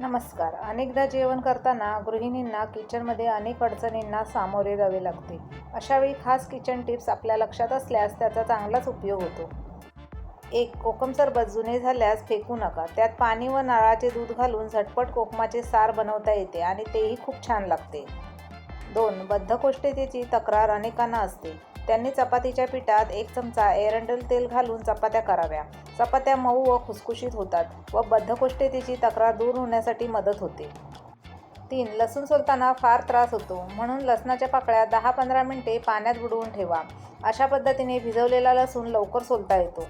नमस्कार. अनेकदा जेवण करताना गृहिणींना किचनमध्ये अनेक अडचणींना सामोरे जावे लागते. अशावेळी खास किचन टिप्स आपल्या लक्षात असल्यास त्याचा चांगलाच उपयोग होतो. एक कोकम सरबत जुने झाल्यास फेकू नका. त्यात पाणी व नारळाचे दूध घालून झटपट कोकमाचे सार बनवता येते आणि तेही खूप छान लागते. दोन बद्धकोष्ठतेची तक्रार अनेकांना असते. त्यांनी चपातीच्या पिठात एक चमचा एरंडल तेल घालून चपात्या कराव्या. चपात्या मऊ व खुसखुशीत होतात व बद्धकोष्ठतेची तक्रार दूर होण्यासाठी मदत होते. तीन लसूण सोलताना फार त्रास होतो. म्हणून लसणाच्या पाकळ्या दहा पंधरा मिनटे पाण्यात बुडवून ठेवा. अशा पद्धतीने भिजवलेला लसूण लवकर सोलता येतो.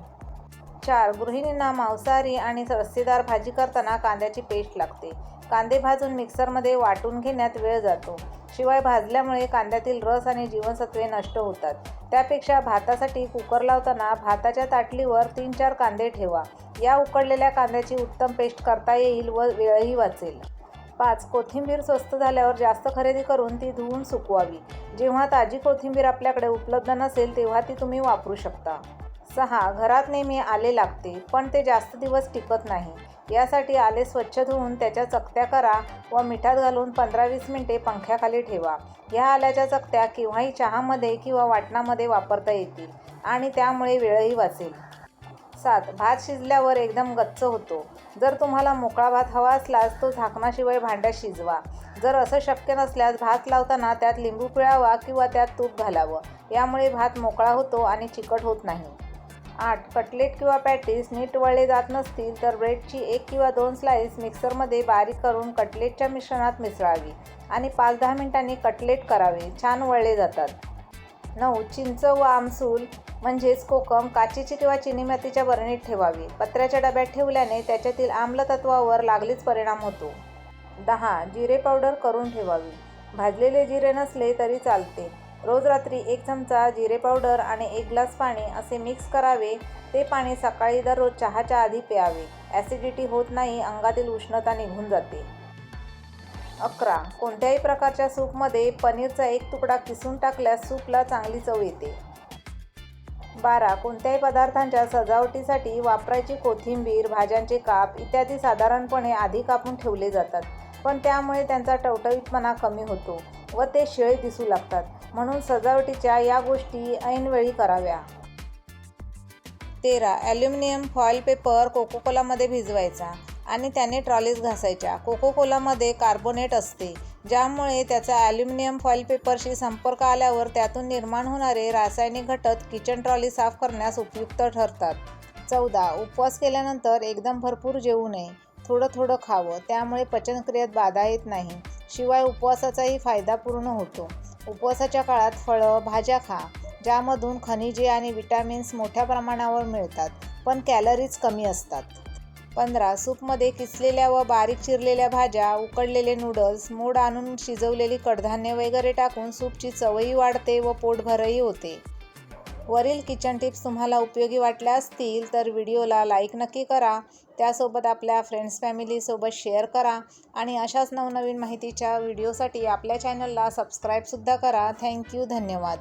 चार गृहिणींना मांसाहारी आणि रस्सेदार भाजी करताना कांद्याची पेस्ट लागते. कांदे भाजून मिक्सरमध्ये वाटून घेण्यात वेळ जातो. शिवाय भाजल्यामुळे कांद्यातील रस आणि जीवनसत्वे नष्ट होतात. त्यापेक्षा भातासाठी कुकर लावताना भाताच्या ताटलीवर तीन चार कांदे ठेवा. या उकडलेल्या कांद्याची उत्तम पेस्ट करता येईल व वेळही वाचेल. पाच कोथिंबीर स्वस्त झाल्यावर जास्त खरेदी करून ती धुवून सुकवावी. जेव्हा ताजी कोथिंबीर आपल्याकडे उपलब्ध नसेल तेव्हा ती तुम्ही वापरू शकता. सहा घरात नेहमी आले लागते पण ते जास्त दिवस टिकत नाही. यासाठी आले स्वच्छ धुवून त्याच्या चकत्या करा व मिठात घालून पंधरा वीस मिनटे पंख्याखाली ठेवा. ह्या आल्याच्या चकत्या केव्हाही चहामध्ये किंवा वाटणामध्ये वापरता येतील आणि त्यामुळे वेळही वाचेल. सात भात शिजल्यावर एकदम गच्च होतो. जर तुम्हाला मोकळा भात हवा असल्यास तो झाकणाशिवाय भांड्यात शिजवा. जर असं शक्य नसल्यास भात लावताना त्यात लिंबू पिळावा किंवा त्यात तूप घालावं. यामुळे भात मोकळा होतो आणि चिकट होत नाही. आठ. कटलेट किंवा पॅटीस नीट वळले जात नसतील तर ब्रेडची एक किंवा दोन स्लाईस मिक्सरमध्ये बारीक करून कटलेटच्या मिश्रणात मिसळावी आणि पाच दहा मिनिटांनी कटलेट करावे. छान वळले जातात. नऊ. चिंच व आमसूल म्हणजेच कोकम काचेची किंवा चिनी मातीच्या बरणीत ठेवावी. पत्र्याच्या डब्यात ठेवल्याने त्याच्यातील आम्लतत्वावर लागलीच परिणाम होतो. दहा. जिरे पावडर करून ठेवावी. भाजलेले जिरे नसले तरी चालते. रोज रात्री एक चमचा जिरे पावडर आणि एक ग्लास पाणी असे मिक्स करावे. ते पाणी सकाळी दररोज चहाच्या आधी प्यावे. ॲसिडिटी होत नाही अंगातील उष्णता निघून जाते. अकरा. कोणत्याही प्रकारच्या सूपमध्ये पनीरचा एक तुकडा किसून टाकल्यास सूपला चांगली चव येते. बारा. कोणत्याही पदार्थांच्या सजावटीसाठी वापरायची कोथिंबीर भाज्यांचे काप इत्यादी साधारणपणे आधी कापून ठेवले जातात. पण त्यामुळे त्यांचा टवटवीतपणा कमी होतो. व ते शिळे दिसू लागतात. म्हणून सजावटीच्या या गोष्टी ऐनवेळी कराव्या. तेरा. ॲल्युमिनियम फॉईल पेपर कोकोकोलामध्ये भिजवायचा आणि त्याने ट्रॉलीज घासायच्या. कोकोकोलामध्ये कार्बोनेट असते ज्यामुळे त्याचा ॲल्युमिनियम फॉईल पेपरशी संपर्क आल्यावर त्यातून निर्माण होणारे रासायनिक घटक किचन ट्रॉली साफ करण्यास उपयुक्त ठरतात. चौदा. उपवास केल्यानंतर एकदम भरपूर जेवू नये. थोडं थोडं खावं. त्यामुळे पचनक्रियेत बाधा येत नाही. शिवाय उपवासाचाही फायदा पूर्ण होतो. उपवासाच्या काळात फळं भाज्या खा ज्यामधून खनिजे आणि विटॅमिन्स मोठ्या प्रमाणावर मिळतात पण कॅलरीज कमी असतात. पंधरा सूपमध्ये किसलेल्या व बारीक चिरलेल्या भाज्या उकडलेले नूडल्स मोड आणून शिजवलेली कडधान्य वगैरे टाकून सूपची चवही वाढते व पोटभरही होते. वरील किचन टिप्स तुम्हाला उपयोगी वाटल्या असतील तर व्हिडिओला लाईक नक्की करा. त्यासोबत आपल्या फ्रेंड्स फॅमिलीसोबत शेअर करा. आणि अशाच नवनवीन माहितीच्या व्हिडिओसाठी आपल्या चॅनलला सबस्क्राईबसुद्धा करा. थँक्यू धन्यवाद.